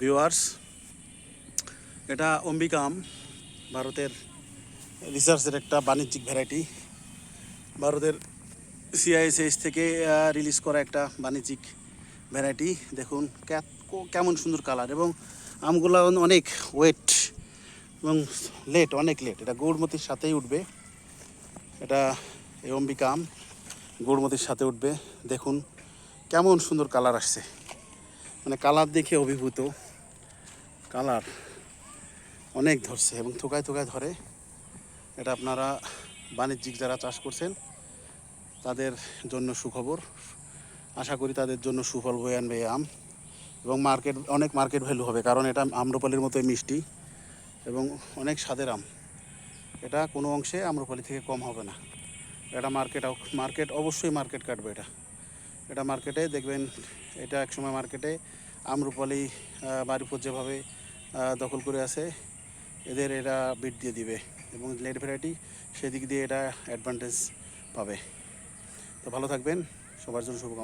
Viewers এটা অম্বিকাম, ভারতের রিসার্চের একটা বাণিজ্যিক ভ্যারাইটি ভারতের সিআইএসএস থেকে রিলিজ করা একটা বাণিজ্যিক ভ্যারাইটি দেখুন কেমন সুন্দর কালার এবং আমগুলো অনেক ওয়েট এবং লেট অনেক লেট এটা গৌড়মতির সাথেই উঠবে। এটা এই অম্বিকা আম গৌড়মতির সাথে উঠবে। দেখুন, কেমন সুন্দর কালার আসছে। মানে কালার দেখে অভিভূত। কালার অনেক ধরছে এবং থোকায় থোকায় ধরে। এটা আপনারা বাণিজ্যিক যারা চাষ করছেন, তাদের জন্য সুখবর। আশা করি তাদের জন্য সুফল বয়ে আনবে আম এবং মার্কেট, অনেক মার্কেট ভ্যালু হবে কারণ এটা আম্রপালির মতোই মিষ্টি এবং অনেক স্বাদের আম। এটা কোনো অংশে আম্রপালি থেকে কম হবে না। এটা মার্কেট মার্কেট অবশ্যই মার্কেট কাটবে এটা। এটা মার্কেটে দেখবেন, এটা একসময় মার্কেটে আম্রপালি আমরুপালি বাড়িপুর যেভাবে দখল করে আছে। এদের এরা বিট দিয়ে দিবে এবং লেট ভ্যারাইটি সেদিক দিয়ে এটা অ্যাডভান্টেজ পাবে। তো ভালো থাকবেন, সবার জন্য শুভকামনা।